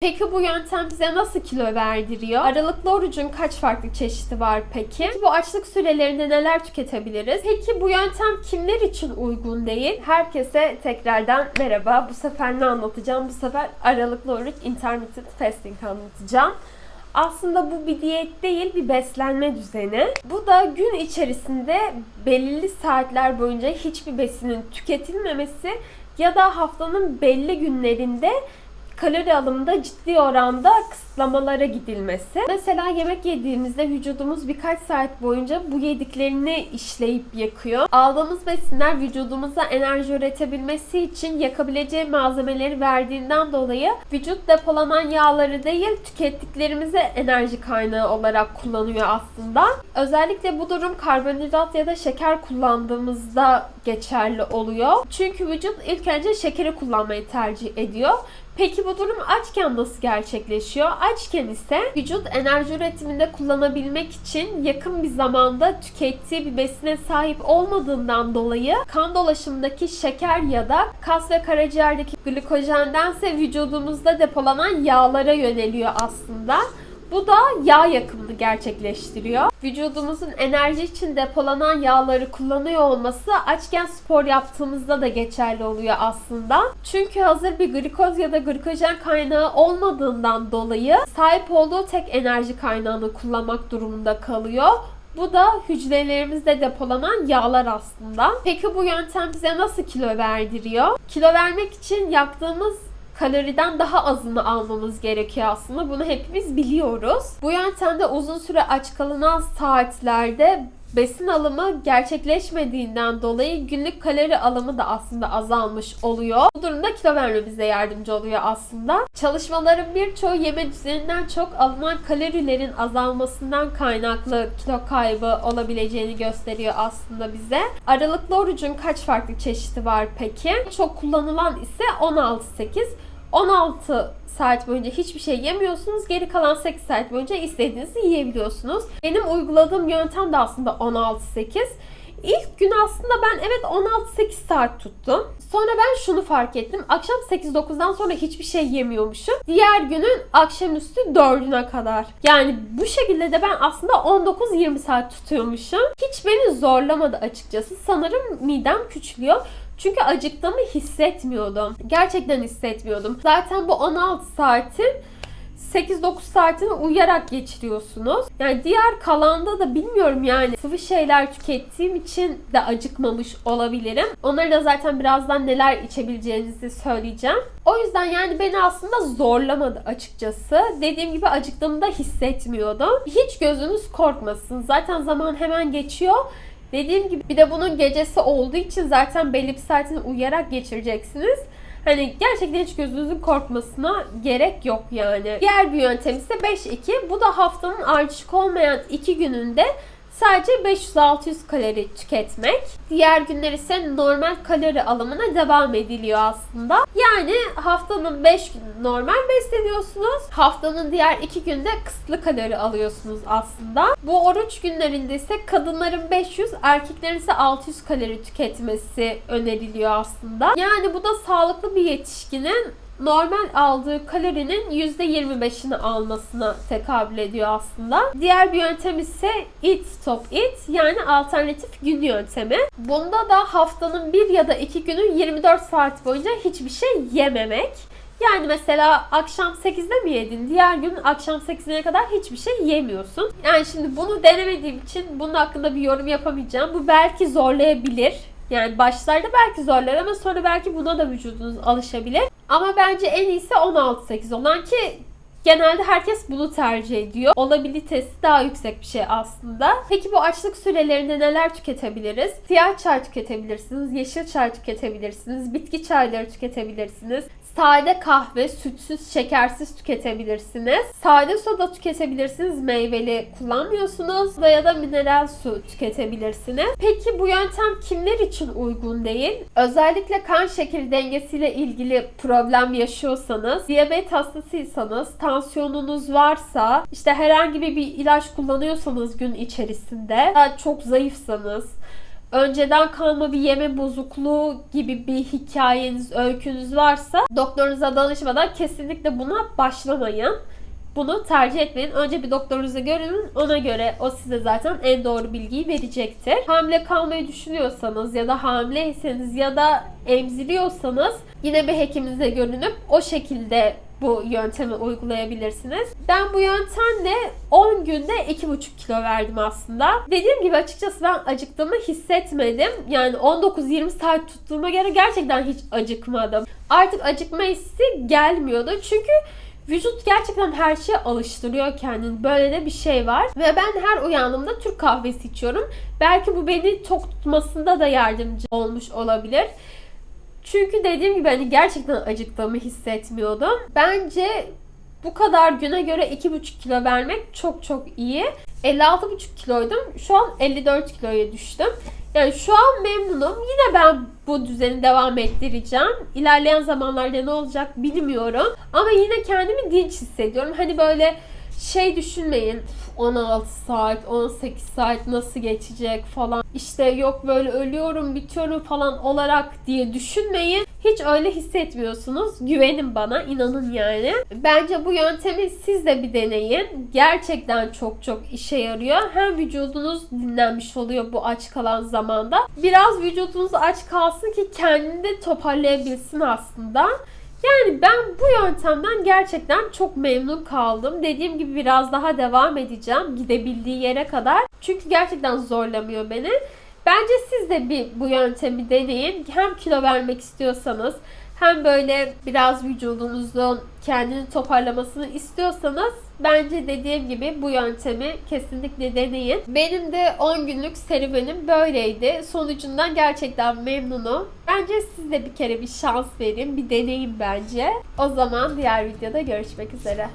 Peki bu yöntem bize nasıl kilo verdiriyor? Aralıklı orucun kaç farklı çeşidi var peki? Peki bu açlık sürelerinde neler tüketebiliriz? Peki bu yöntem kimler için uygun değil? Herkese tekrardan merhaba. Bu sefer ne anlatacağım? Bu sefer aralıklı oruç intermittent fasting anlatacağım. Aslında bu bir diyet değil, bir beslenme düzeni. Bu da gün içerisinde belirli saatler boyunca hiçbir besinin tüketilmemesi ya da haftanın belli günlerinde kalori alımında ciddi oranda kısıtlamalara gidilmesi. Mesela yemek yediğimizde vücudumuz birkaç saat boyunca bu yediklerini işleyip yakıyor. Aldığımız besinler vücudumuza enerji üretebilmesi için yakabileceği malzemeleri verdiğinden dolayı vücut depolanan yağları değil tükettiklerimizi enerji kaynağı olarak kullanıyor aslında. Özellikle bu durum karbonhidrat ya da şeker kullandığımızda geçerli oluyor. Çünkü vücut ilk önce şekeri kullanmayı tercih ediyor. Peki bu durum açken nasıl gerçekleşiyor? Açken ise vücut enerji üretiminde kullanabilmek için yakın bir zamanda tükettiği bir besine sahip olmadığından dolayı kan dolaşımındaki şeker ya da kas ve karaciğerdeki glikojendense vücudumuzda depolanan yağlara yöneliyor aslında. Bu da yağ yakımını gerçekleştiriyor. Vücudumuzun enerji için depolanan yağları kullanıyor olması açken spor yaptığımızda da geçerli oluyor aslında. Çünkü hazır bir glikoz ya da glikojen kaynağı olmadığından dolayı sahip olduğu tek enerji kaynağını kullanmak durumunda kalıyor. Bu da hücrelerimizde depolanan yağlar aslında. Peki bu yöntem bize nasıl kilo verdiriyor? Kilo vermek için yaktığımız kaloriden daha azını almamız gerekiyor aslında. Bunu hepimiz biliyoruz. Bu yöntemde uzun süre aç kalınan saatlerde besin alımı gerçekleşmediğinden dolayı günlük kalori alımı da aslında azalmış oluyor. Bu durumda kilo vermemize yardımcı oluyor aslında. Çalışmaların birçoğu yeme düzeninden çok alınan kalorilerin azalmasından kaynaklı kilo kaybı olabileceğini gösteriyor aslında bize. Aralıklı orucun kaç farklı çeşidi var peki? Çok kullanılan ise 16-8. 16 saat boyunca hiçbir şey yemiyorsunuz. Geri kalan 8 saat boyunca istediğinizi yiyebiliyorsunuz. Benim uyguladığım yöntem de aslında 16-8. İlk gün aslında ben evet 16-8 saat tuttum. Sonra ben şunu fark ettim. Akşam 8-9'dan sonra hiçbir şey yemiyormuşum. Diğer günün akşamüstü 4'üne kadar. Yani bu şekilde de ben aslında 19-20 saat tutuyormuşum. Hiç beni zorlamadı açıkçası. Sanırım midem küçülüyor. Çünkü acıktığımı hissetmiyordum. Gerçekten hissetmiyordum. Zaten bu 16 saatin 8-9 saatini uyuyarak geçiriyorsunuz. Yani diğer kalanda da bilmiyorum yani sıvı şeyler tükettiğim için de acıkmamış olabilirim. Onları da zaten birazdan neler içebileceğinizi söyleyeceğim. O yüzden yani beni aslında zorlamadı açıkçası. Dediğim gibi acıktığımı da hissetmiyordum. Hiç gözünüz korkmasın. Zaten zaman hemen geçiyor. Dediğim gibi bir de bunun gecesi olduğu için zaten belli bir saatini uyuyarak geçireceksiniz. Hani gerçekten hiç gözünüzün korkmasına gerek yok yani. Diğer bir yöntem ise 5-2. Bu da haftanın ardışık olmayan 2 gününde sadece 500-600 kalori tüketmek. Diğer günler ise normal kalori alımına devam ediliyor aslında. Yani haftanın 5 günü normal besleniyorsunuz. Haftanın diğer 2 günde kısıtlı kalori alıyorsunuz aslında. Bu oruç günlerinde ise kadınların 500, erkeklerin ise 600 kalori tüketmesi öneriliyor aslında. Yani bu da sağlıklı bir yetişkinin normal aldığı kalorinin %25'ini almasına tekabül ediyor aslında. Diğer bir yöntem ise eat stop eat yani alternatif gün yöntemi. Bunda da haftanın bir ya da iki günü 24 saat boyunca hiçbir şey yememek. Yani mesela akşam 8'de mi yedin? Diğer gün akşam 8'e kadar hiçbir şey yemiyorsun. Yani şimdi bunu denemediğim için bunun hakkında bir yorum yapamayacağım. Bu belki zorlayabilir. Yani başlarda belki zorlar ama sonra belki buna da vücudunuz alışabilir. Ama bence en iyisi 16-8 olan ki genelde herkes bunu tercih ediyor. Olabilitesi daha yüksek bir şey aslında. Peki bu açlık sürelerinde neler tüketebiliriz? Siyah çay tüketebilirsiniz, yeşil çay tüketebilirsiniz, bitki çayları tüketebilirsiniz. Sade kahve, sütsüz, şekersiz tüketebilirsiniz. Sade soda tüketebilirsiniz. Meyveli kullanmıyorsunuz. Ya da mineral su tüketebilirsiniz. Peki bu yöntem kimler için uygun değil? Özellikle kan şekeri dengesiyle ilgili problem yaşıyorsanız, diyabet hastasıysanız, tansiyonunuz varsa, işte herhangi bir ilaç kullanıyorsanız gün içerisinde, çok zayıfsanız, önceden kalma bir yeme bozukluğu gibi bir hikayeniz, öykünüz varsa doktorunuza danışmadan kesinlikle buna başlamayın. Bunu tercih etmeyin. Önce bir doktorunuzu görün. Ona göre o size zaten en doğru bilgiyi verecektir. Hamile kalmayı düşünüyorsanız ya da hamileyseniz ya da emziriyorsanız yine bir hekiminize görünüp o şekilde bu yöntemi uygulayabilirsiniz. Ben bu yöntemle 10 günde 2,5 kilo verdim aslında. Dediğim gibi açıkçası ben acıktığımı hissetmedim. Yani 19-20 saat tuttuğuma göre gerçekten hiç acıkmadım. Artık acıkma hissi gelmiyordu. Çünkü Vücut gerçekten her şeye alıştırıyor kendini. Böyle de bir şey var. Ve ben her uyandığımda Türk kahvesi içiyorum. Belki bu beni tok tutmasında da yardımcı olmuş olabilir. Çünkü dediğim gibi hani gerçekten acıktığımı hissetmiyordum. Bence bu kadar güne göre 2,5 kilo vermek çok çok iyi. 56,5 kiloydum. Şu an 54 kiloya düştüm. Yani şu an memnunum. Yine ben bu düzeni devam ettireceğim. İlerleyen zamanlarda ne olacak bilmiyorum. Ama yine kendimi dinç hissediyorum. Hani böyle şey düşünmeyin. 16 saat, 18 saat nasıl geçecek falan. İşte yok böyle ölüyorum, bitiyorum falan olarak diye düşünmeyin. Hiç öyle hissetmiyorsunuz. Güvenin bana, inanın yani. Bence bu yöntemi siz de bir deneyin. Gerçekten çok çok işe yarıyor. Hem vücudunuz dinlenmiş oluyor bu aç kalan zamanda. Biraz vücudunuz aç kalsın ki kendini toparlayabilsin aslında. Yani ben bu yöntemden gerçekten çok memnun kaldım. Dediğim gibi biraz daha devam edeceğim gidebildiği yere kadar. Çünkü gerçekten zorlamıyor beni. Bence siz de bir bu yöntemi deneyin. Hem kilo vermek istiyorsanız hem böyle biraz vücudunuzun kendini toparlamasını istiyorsanız bence dediğim gibi bu yöntemi kesinlikle deneyin. Benim de 10 günlük serüvenim böyleydi. Sonucundan gerçekten memnunum. Bence siz de bir kere bir şans verin, bir deneyin bence. O zaman diğer videoda görüşmek üzere.